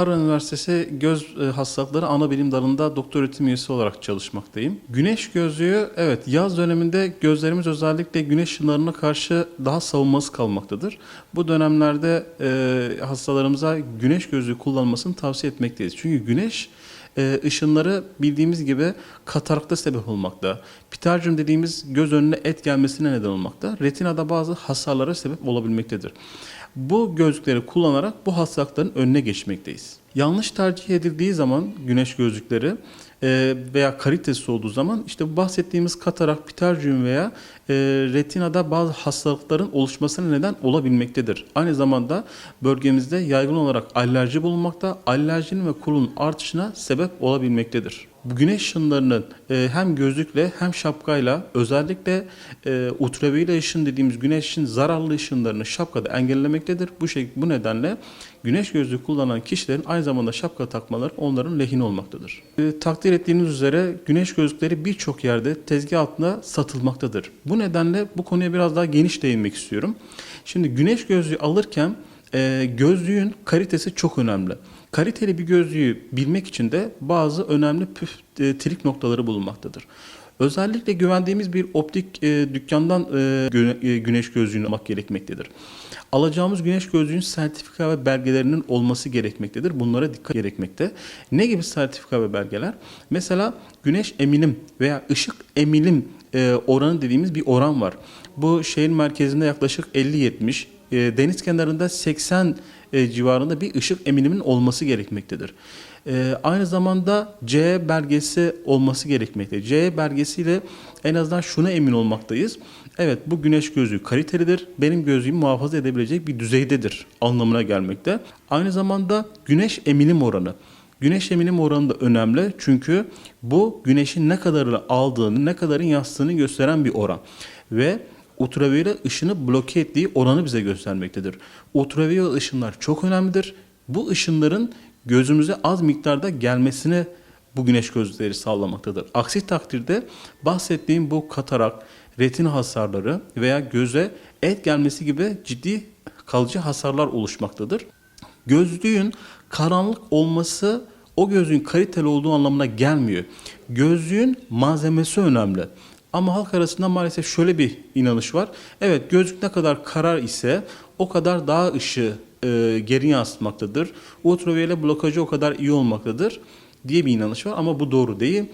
Harvard Üniversitesi Göz e, Hastalıkları Ana Bilim Dalı'nda doktor öğretim üyesi olarak çalışmaktayım. Güneş gözlüğü, evet yaz döneminde gözlerimiz özellikle güneş ışınlarına karşı daha savunmasız kalmaktadır. Bu dönemlerde e, hastalarımıza güneş gözlüğü kullanmasını tavsiye etmekteyiz. Çünkü güneş e, ışınları bildiğimiz gibi katarakta sebep olmakta. Pitercüm dediğimiz göz önüne et gelmesine neden olmakta. Retinada bazı hasarlara sebep olabilmektedir. Bu gözlükleri kullanarak bu hastalıkların önüne geçmekteyiz. Yanlış tercih edildiği zaman güneş gözlükleri e, veya kalitesi olduğu zaman işte bu bahsettiğimiz katarak, pitercüm veya e, retinada bazı hastalıkların oluşmasına neden olabilmektedir. Aynı zamanda bölgemizde yaygın olarak alerji bulunmakta, alerjinin ve kurunun artışına sebep olabilmektedir. Güneş ışınlarının e, hem gözlükle hem şapkayla özellikle e, ultraviyole ışın dediğimiz güneşin zararlı ışınlarını şapkada engellemektedir. Bu şey bu nedenle güneş gözlüğü kullanan kişilerin aynı zamanda şapka takmaları onların lehine olmaktadır. E, takdir ettiğiniz üzere güneş gözlükleri birçok yerde tezgah altında satılmaktadır. Bu nedenle bu konuya biraz daha geniş değinmek istiyorum. Şimdi güneş gözlüğü alırken e, gözlüğün kalitesi çok önemli. Kaliteli bir gözlüğü bilmek için de bazı önemli püf e, trik noktaları bulunmaktadır. Özellikle güvendiğimiz bir optik e, dükkandan e, güne- e, güneş gözlüğünü almak gerekmektedir. Alacağımız güneş gözlüğün sertifika ve belgelerinin olması gerekmektedir. Bunlara dikkat gerekmekte. Ne gibi sertifika ve belgeler? Mesela güneş eminim veya ışık emilim e, oranı dediğimiz bir oran var. Bu şehir merkezinde yaklaşık 50-70, e, deniz kenarında 80 e, civarında bir ışık eminimin olması gerekmektedir. E, aynı zamanda C belgesi olması gerekmekte. C belgesiyle en azından şuna emin olmaktayız. Evet bu güneş gözlüğü kalitelidir. Benim gözlüğümü muhafaza edebilecek bir düzeydedir anlamına gelmekte. Aynı zamanda güneş eminim oranı. Güneş eminim oranı da önemli çünkü bu güneşin ne kadarını aldığını, ne kadarın yansıdığını gösteren bir oran. Ve ultraviyole ışını bloke ettiği oranı bize göstermektedir. Ultraviyole ışınlar çok önemlidir. Bu ışınların gözümüze az miktarda gelmesini bu güneş gözlükleri sağlamaktadır. Aksi takdirde bahsettiğim bu katarak, retina hasarları veya göze et gelmesi gibi ciddi kalıcı hasarlar oluşmaktadır. Gözlüğün karanlık olması o gözlüğün kaliteli olduğu anlamına gelmiyor. Gözlüğün malzemesi önemli. Ama halk arasında maalesef şöyle bir inanış var. Evet gözlük ne kadar karar ise o kadar daha ışığı e, geri yansıtmaktadır. Ultraviyole blokajı o kadar iyi olmaktadır diye bir inanış var ama bu doğru değil.